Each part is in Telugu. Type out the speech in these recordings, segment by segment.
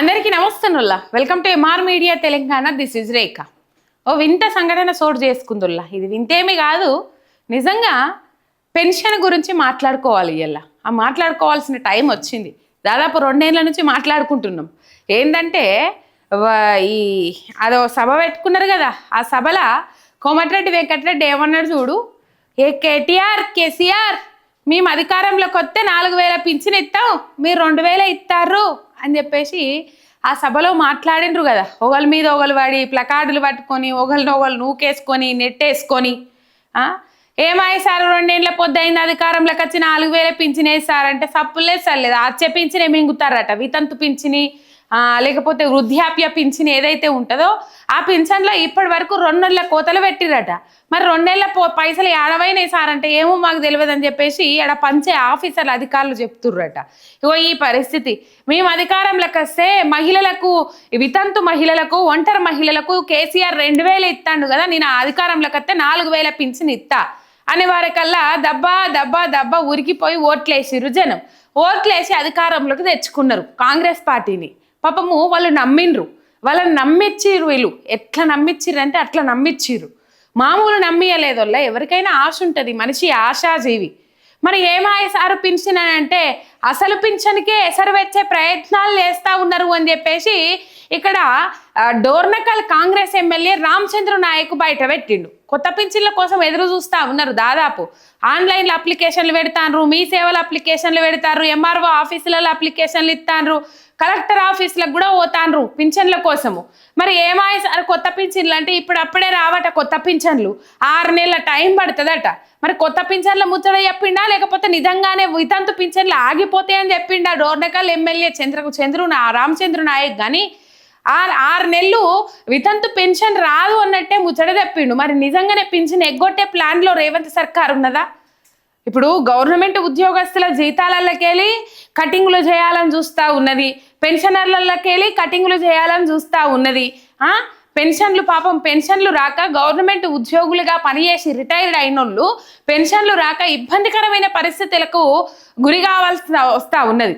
అందరికీ నమస్తనుల్లా. Welcome to MR media Telangana this is Rekha ఓ వింత సంఘటన చోటు చేసుకుందుల్లా. ఇది వింతేమి కాదు. నిజంగా పెన్షన్ గురించి మాట్లాడుకోవాలి ఇలా ఆ మాట్లాడుకోవాల్సిన టైం వచ్చింది. దాదాపు రెండేళ్ళ నుంచి మాట్లాడుకుంటున్నాం. ఏంటంటే ఈ అదో సభ పెట్టుకున్నారు కదా. ఆ సభలో కోమటిరెడ్డి వెంకటరెడ్డి ఏమన్నాడు చూడు? ఏ కేటీఆర్ కేసీఆర్ మేము అధికారంలోకి వస్తే నాలుగు వేల పింఛన్ ఇస్తాం మీరు రెండు వేల ఇస్తారు అని చెప్పేసి ఆ సభలో మాట్లాడిండ్రు కదా. ఒకళ్ళ మీద ఒకళ్ళు వాడి ప్లకార్డులు పట్టుకొని ఒకళ్ళని ఒకళ్ళు నూకేసుకొని నెట్టేసుకొని ఆ? ఏమాయి సార్ రెండేళ్ళ పొద్దయింది అధికారంలోకి వచ్చి నాలుగు వేల పింఛన్ వేస్తారంటే సప్పులే సర్లేదు అచ్చే పింఛనే మింగుతారట. వితంతు పింఛని లేకపోతే వృద్ధాప్య పింఛన్ ఏదైతే ఉంటుందో ఆ పింఛన్లో ఇప్పటి వరకు రెండు నెలల కోతలు పెట్టిరట. మరి రెండేళ్ళ పో పైసలు ఏడవైనాయి సార్ అంటే ఏమో మాకు తెలియదని చెప్పేసి ఆడ పంచే ఆఫీసర్ల అధికారులు చెప్తుర్రట. ఇగో ఈ పరిస్థితి. మేము అధికారంలోకి వస్తే మహిళలకు వితంతు మహిళలకు ఒంటరి మహిళలకు కేసీఆర్ రెండు వేలు ఇస్తాడు కదా నేను అధికారంలోకి వస్తే నాలుగు వేల పింఛన్ ఇస్తా అనే వారికల్లా దబ్బా దబ్బా దబ్బా ఉరికిపోయి ఓట్లేసిరు జనం. ఓట్లేసి అధికారంలోకి తెచ్చుకున్నారు కాంగ్రెస్ పార్టీని. పాపము వాళ్ళు నమ్మిండ్రు. వాళ్ళని నమ్మిచ్చిర్రు వీళ్ళు. ఎట్లా నమ్మిచ్చిర్రు అంటే అట్లా నమ్మిచ్చిర్రు. మామూలు నమ్మియలేదు వాళ్ళ ఎవరికైనా ఆశ ఉంటుంది. మనిషి ఆశాజీవి. మరి ఏమాయ సారు పింఛన్ అని అంటే అసలు పింఛన్కే ఎసరు వచ్చే ప్రయత్నాలు చేస్తా ఉన్నారు అని చెప్పేసి ఇక్కడ డోర్నకల్ కాంగ్రెస్ ఎమ్మెల్యే రామచంద్ర నాయక్ బయట పెట్టిండు. కొత్త పింఛన్ల కోసం ఎదురు చూస్తా ఉన్నారు దాదాపు. ఆన్లైన్లో అప్లికేషన్లు పెడతాండ్రు మీ సేవల అప్లికేషన్లు పెడతారు ఎంఆర్ఓ ఆఫీసులలో అప్లికేషన్లు ఇస్తాను కలెక్టర్ ఆఫీసులకు కూడా పోతాండ్రు పింఛన్ల కోసము. మరి ఏమాయ సార్ కొత్త పింఛన్లు అంటే ఇప్పుడు అప్పుడే రావట కొత్త పింఛన్లు. ఆరు నెలల టైం పడుతుందట. మరి కొత్త పింఛన్ల ముచ్చట చెప్పిండా? లేకపోతే నిజంగానే వితంతు పింఛన్లు ఆగిపోతాయని చెప్పిండా? డోర్నకల్ ఎమ్మెల్యే చంద్రకు చంద్రు నా రామచంద్ర నాయక్ కానీ ఆరు ఆరు నెలలు వితంతు పెన్షన్ రాదు అన్నట్టే ముచ్చట చెప్పిండు. మరి నిజంగానే పెన్షన్ ఎగ్గొట్టే ప్లాన్లో రేవంత్ సర్కార్ ఉన్నదా? ఇప్పుడు గవర్నమెంట్ ఉద్యోగస్తుల జీతాలకెళ్ళి కటింగ్లు చేయాలని చూస్తూ ఉన్నది. పెన్షనర్లకెళ్ళి కటింగ్లు చేయాలని చూస్తూ ఉన్నది. పెన్షన్లు పాపం పెన్షన్లు రాక గవర్నమెంట్ ఉద్యోగులుగా పనిచేసి రిటైర్డ్ అయినోళ్ళు పెన్షన్లు రాక ఇబ్బందికరమైన పరిస్థితులకు గురి కావాల్సి వస్తూ ఉన్నది.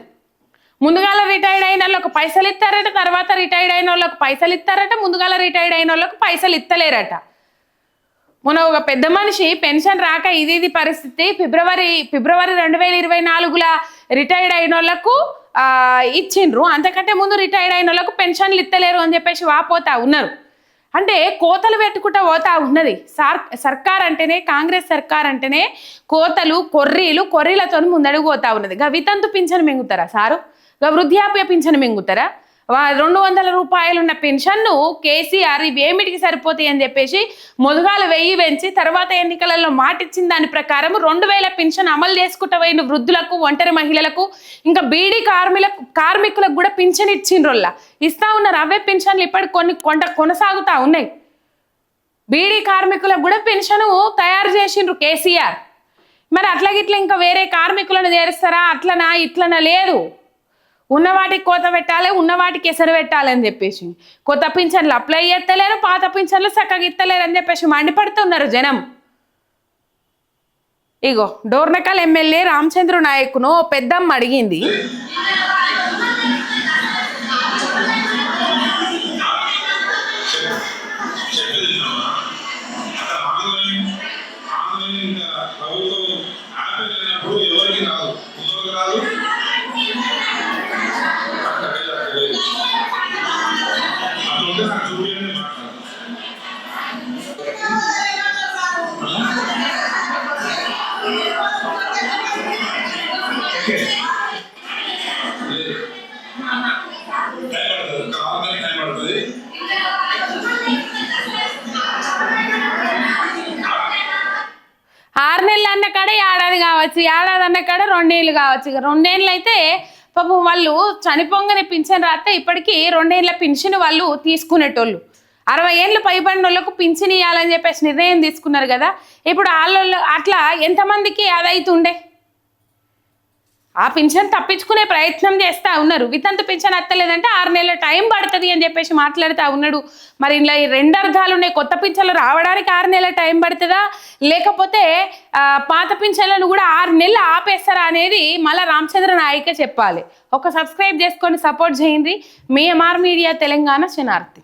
ముందుగాల రిటైర్డ్ అయిన వాళ్ళకి పైసలు ఇస్తారట తర్వాత రిటైర్డ్ అయిన వాళ్ళకి పైసలు ఇస్తారట ముందుగాల రిటైర్డ్ అయిన వాళ్ళకి పైసలు ఇస్తలేరట. మొన్న ఒక పెద్ద మనిషి పెన్షన్ రాక ఇది ఇది పరిస్థితి. ఫిబ్రవరి ఫిబ్రవరి రెండు వేల ఇరవై నాలుగుల రిటైర్డ్ అయిన వాళ్ళకు ఇచ్చిండ్రు. అంతకంటే ముందు రిటైర్డ్ అయిన వాళ్ళకు పెన్షన్లు ఇస్తలేరు అని చెప్పేసి వాపోతా ఉన్నారు. అంటే కోతలు పెట్టుకుంటా పోతా ఉన్నది. సార్ సర్కార్ అంటేనే కాంగ్రెస్ సర్కార్ అంటేనే కోతలు కొర్రీలు కొర్రీలతో ముందడుగు పోతా ఉన్నది. గా వితంతు పింఛను మింగుతారా సారు? గా వృద్ధాప్య పింఛను మింగుతారా? రెండు వందల రూపాయలున్న పెన్షన్ను కేసీఆర్ ఇవి ఏమిటికి సరిపోతాయి అని చెప్పేసి మొదగాలు వెయ్యి పెంచి తర్వాత ఎన్నికలలో మాటిచ్చిన దాని ప్రకారం రెండు వేల పెన్షన్ అమలు చేసుకుంటూ పోయిన వృద్ధులకు ఒంటరి మహిళలకు ఇంకా బీడీ కార్మికులకు కార్మికులకు కూడా పింఛన్ ఇచ్చిండ్రోల్లా ఇస్తా ఉన్నారు. అవే పెన్షన్లు ఇప్పటికి కొన్ని కొంట కొనసాగుతా ఉన్నాయి. బీడీ కార్మికులకు కూడా పెన్షన్ తయారు చేసిండ్రు కేసీఆర్. మరి అట్లా గిట్ల ఇంకా వేరే కార్మికులను చేరుస్తారా? అట్లనా? ఇట్లనా? లేదు. ఉన్న వాటికి కోత పెట్టాలి ఉన్న వాటికి ఎసరు పెట్టాలి అని చెప్పేసి. కొత్త పింఛన్లు అప్లై చేస్తలేరు పాత పింఛన్లు చక్కగా ఇస్తలేరు అని చెప్పేసి మండిపడుతున్నారు జనం. ఇగో డోర్నకల్ ఎమ్మెల్యే రామచంద్ర నాయకును పెద్దమ్మ అడిగింది. ఆరు నెలలు అన్న కాడ ఏడాది కావచ్చు ఏడాది అన్న కాడ రెండేళ్ళు కావచ్చు. ఇక రెండేళ్ళు అయితే పాపం వాళ్ళు చనిపోంగనే పింఛన్ రాస్తే ఇప్పటికీ రెండేళ్ళ పింఛన్ వాళ్ళు తీసుకునేటోళ్ళు. అరవై ఏళ్ళు పైబడిన వాళ్ళకు పింఛన్ ఇవ్వాలని చెప్పేసి నిర్ణయం తీసుకున్నారు కదా. ఇప్పుడు వాళ్ళు అట్లా ఎంతమందికి అదైతుండే ఆ పింఛన్ తప్పించుకునే ప్రయత్నం చేస్తా ఉన్నారు. వితంతు పింఛన్ అత్తలేదంటే ఆరు నెలల టైం పడుతుంది అని చెప్పేసి మాట్లాడుతూ ఉన్నాడు. మరి ఇలా ఈ రెండు అర్థాలు ఉన్నాయి. కొత్త పింఛన్లు రావడానికి ఆరు నెలల టైం పడుతుందా? లేకపోతే పాత పింఛన్లను కూడా ఆరు నెలలు ఆపేస్తారా అనేది మళ్ళీ రామచంద్ర నాయకే చెప్పాలి. ఒక సబ్స్క్రైబ్ చేసుకొని సపోర్ట్ చేయండి. మీ ఎంఆర్ మీడియా తెలంగాణ శనార్థి